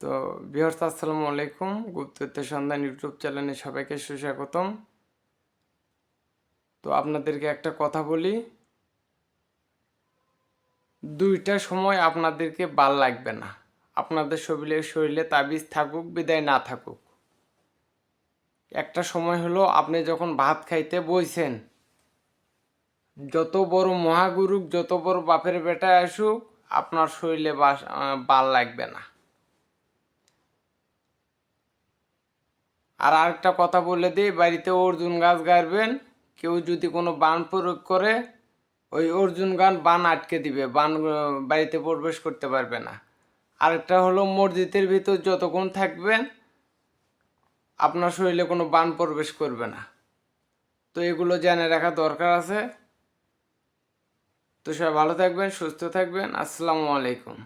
তো বিহার্স আসসালামু আলাইকুম। গুপ্তত্বের সন্ধান ইউটিউব চ্যানেলে সবাইকে সুস্বাগতম। তো আপনাদেরকে একটা কথা বলি। দুইটা সময় আপনাদেরকে বাল লাগবে না। আপনাদের শরীরে শরীরে তাবিজ থাকুক, বিদায় না থাকুক। একটা সময় হলো আপনি যখন ভাত খাইতে বইছেন, যত বড় মহাগুরুক, যত বড় বাপের বেটা আসুক, আপনার শরীরে বাস ভালো লাগবে না। আর আরেকটা কথা বলে দিই, বাড়িতে অর্জুন গাছ গাড়বেন, কেউ যদি কোনো বান প্রয়োগ করে, ওই অর্জুন গান বান আটকে দিবে, বান বাড়িতে প্রবেশ করতে পারবে না। আরেকটা হলো মসজিদের ভিতর যতক্ষণ থাকবেন, আপনার শরীরে কোনো বান প্রবেশ করবে না। তো এগুলো জেনে রাখা দরকার আছে। তো সবাই ভালো থাকবেন, সুস্থ থাকবেন। আসসালামু আলাইকুম।